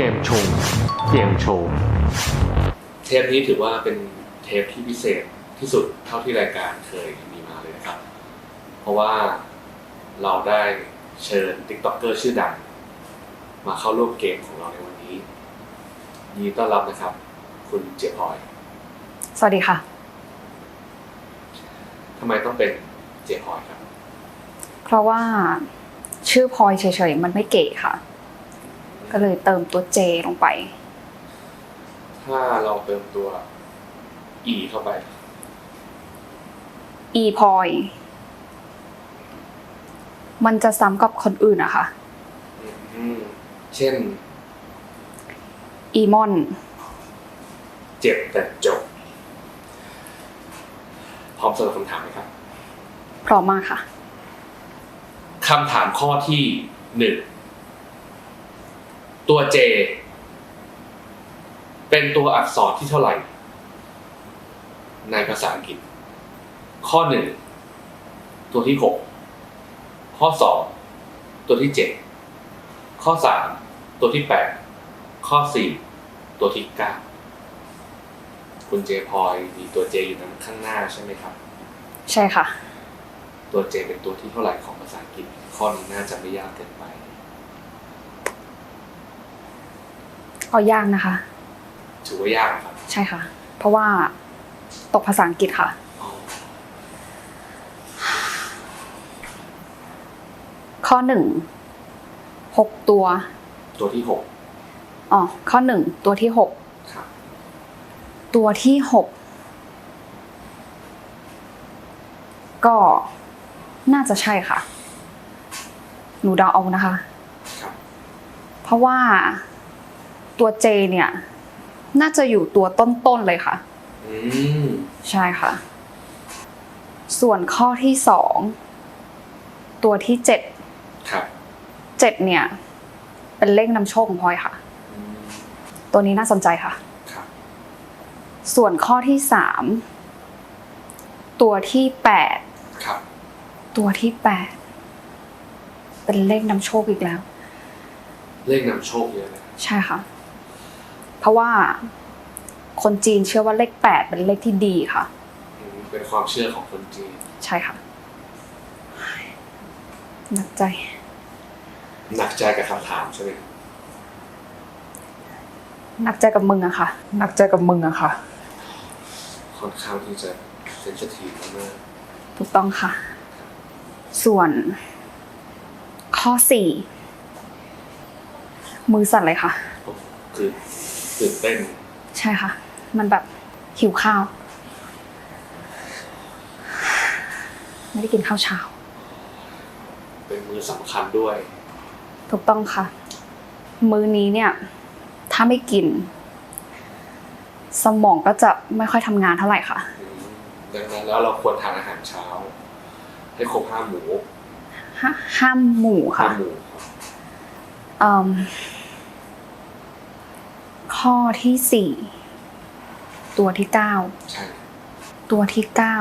กมโชว์เกมโชว์เทปนี้ถือว่าเป็นเทปที่พิเศษที่สุดเท่าที่รายการเคยมีมาเลยนะครับ เพราะว่าเราได้เชิญติ๊กต็อกเกอร์ชื่อดังมาเข้าร่วมเกมของเราในวันนี้ยินดีต้อนรับนะครับ คุณเจี๊ยบพลอยสวัสดีค่ะ ทำไมต้องเป็นเจี๊ยบพลอยครับ เพราะว่าชื่อพลอยเฉยๆมันไม่เก๋ค่ะ ก็เลยเติมตัวเจลงไป ถ้าเราเติมตัว e เข้าไปอีพลอยมันจะซ้ำกับคนอื่นอะค่ะ อืมเช่น อีมอน เจ็บแต่จบ พร้อมสำหรับคำถามไหมครับ พร้อมมากค่ะ คำถามข้อที่หนึ่ง ตัว J เป็นตัวอักษรที่เท่าไหร่ ในภาษาอังกฤษ ข้อหนึ่งตัวที่หกข้อสองตัวที่เจ็ดข้อสามตัวที่แปดข้อสี่ตัวที่เก้าคุณเจพลอยมีตัว J อยู่นั้นข้างหน้าใช่ไหมครับ ใช่ค่ะ ตัว J เป็นตัวที่เท่าไหร่ของภาษาอังกฤษ ข้อนี้น่าจะไม่ยากเกินไป เอายากนะคะ ถือว่ายากครับ ใช่ค่ะ เพราะว่าตกภาษาอังกฤษค่ะอ๋อข้อหนึ่งหกตัว ตัวที่หกอ๋อข้อหนึ่งตัวที่หกครับตัวที่หกก็น่าจะใช่ค่ะ หนูเดาเอานะคะครับเพราะว่า ตัวเจเนี่ย น่าจะอยู่ตัวต้นๆเลยค่ะอืมใช่ค่ะ ส่วนข้อที่สองตัวที่เจ็ดครับเจ็ดเนี่ย เป็นเลขนำโชคของพลอยค่ะอืมตัวนี้น่าสนใจค่ะครับส่วนข้อที่สามตัวที่แปดครับตัวที่แปดเป็นเลขนำโชคอีกแล้ว เลขนำโชคเยอะนะใช่ค่ะ เพราะว่าคนจีนเชื่อว่าเลขแปดเป็นเลขที่ดีค่ะอืมเป็นความเชื่อของคนจีน ใช่ค่ะหนักใจ หนักใจกับคำถามใช่ไหมครับหนักใจกับมึงอะค่ะ หนักใจกับมึงอะค่ะ ค่อนข้างที่จะเซนซิทีฟมากถูกต้องค่ะ ส่วน ข้อสี่มือสั่นเลยค่ะๆผมคือ ตื่นเต้น ใช่ค่ะ มันแบบหิวข้าว ไม่ได้กินข้าวเช้า เป็นมือสำคัญด้วย ถูกต้องค่ะ มื้อนี้เนี่ย ถ้าไม่กิน สมองก็จะไม่ค่อยทำงานเท่าไหร่ค่ะอืมดังนั้นแล้วเราควรทานอาหารเช้า ให้ครบห้าหมูห้าห้ามหมู่ห้าค่ะหมูครับเอิ่ม ข้อที่สี่ตัวที่เก้าใช่ตัวที่เก้า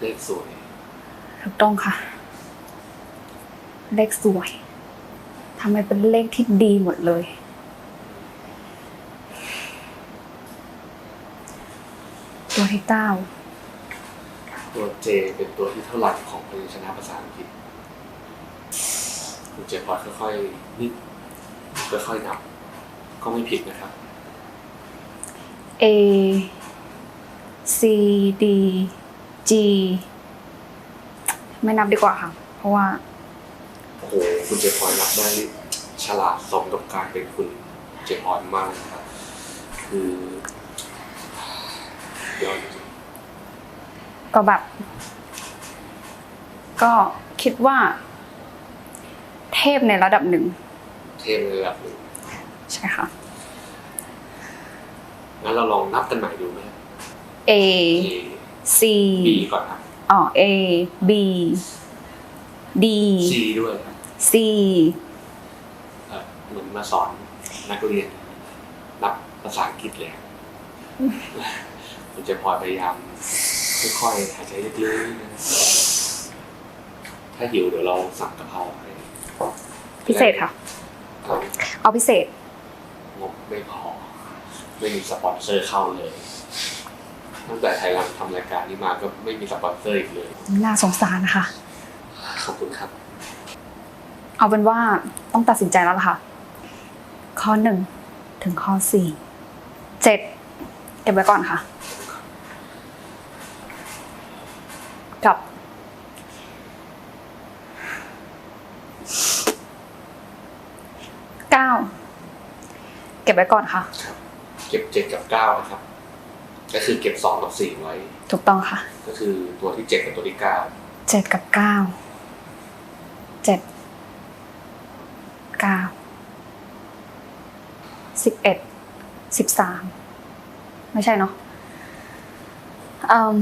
เลขสวยถูกต้องค่ะ เลขสวยทำไมเป็นเลขที่ดีหมดเลย ตัวที่เก้าตัว J เป็นตัวที่เท่าไหร่ของพยัญชนะภาษาอังกฤษคุณเจพอดค่อยๆนิด ค่อยๆนับ ก็ไม่ผิดนะครับ A C D G ไม่นับดีกว่าค่ะ เพราะว่า โอ้โห คุณเจพอยนับได้ฉลาดสมกับการเป็นคุณเจพอยมากนะครับ คือยอดจริงก็แบบ ก็คิดว่า เทพในระดับหนึ่ง เทพในระดับหนึ่งใช่ค่ะ งั้นเราลองนับกันใหม่ดูไหม A A C B ก่อนครับ อ๋อ A B D C ด้วยครับ C เอ่อเหมือนมาสอนนักเรียน นับภาษาอังกฤษเลยคุณเจพอยพยายามค่อยๆหายใจลึกๆนะถ้าหิวเดี๋ยวเราสั่งกะเพราให้ พิเศษค่ะครับ เอาพิเศษ งบไม่พอ ไม่มีสปอนเซอร์เข้าเลย ตั้งแต่ไทยรัฐทำรายการนี้มาก็ไม่มีสปอนเซอร์อีกเลย น่าสงสารนะคะ ขอบคุณครับ เอาเป็นว่าต้องตัดสินใจแล้วล่ะค่ะ ข้อหนึ่งถึงข้อสี่เจ็ดเก็บไว้ก่อนค่ะ กับ เก้าเก็บไว้ก่อนค่ะ เก็บเจ็ดกับเก้านะครับ ก็คือเก็บสองกับสี่ไว้ ถูกต้องค่ะ ก็คือตัวที่เจ็ดกับตัวที่เก้าเจ็ดกับเก้าเจ็ดเก้าสิบเอ็ดสิบสามไม่ใช่เนาะเอิ่ม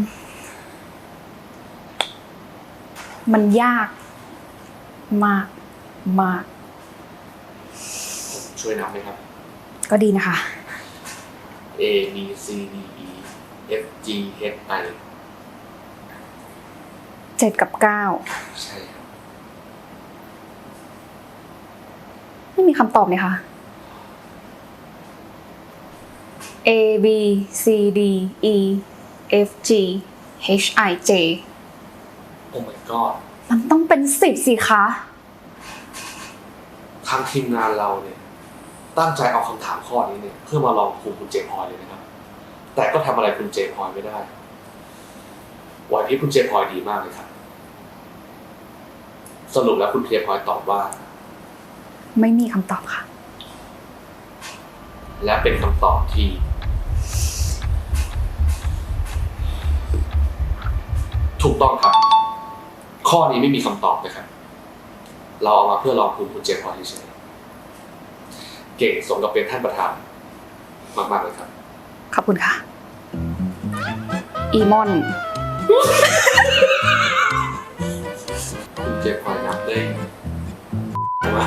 มันยากมากมากผมช่วยนับไหมครับ ก็ดีนะคะ A B C D E F G H I เจ็ดกับเก้าใช่ครับไม่มีคำตอบเลยค่ะ A B C D E F G H I J โอ้ my god มันต้องเป็นสิบสิคะ ทางทีมงานเราเนี่ย ตั้งใจเอาคำถามข้อนี้เนี่ยเพื่อมาลองคุมคุณเจมส์พลอยเลยนะครับ แต่ก็ทำอะไรคุณเจมส์พลอยไม่ได้วันนี้คุณเจมส์พลอยดีมากเลยครับ สรุปแล้วคุณเจมส์พลอยตอบว่า ไม่มีคำตอบค่ะ และเป็นคำตอบที่ถูกต้องครับ ข้อนี้ไม่มีคำตอบนะครับ เราเอามาเพื่อลองคุณคุณเจมส์พลอยเฉยๆ เก่งสมกับเป็นท่านประธานมากๆเลยครับ ขอบคุณค่ะ อีมอน คุณเจมส์พลอยนับได้ใช่ไหม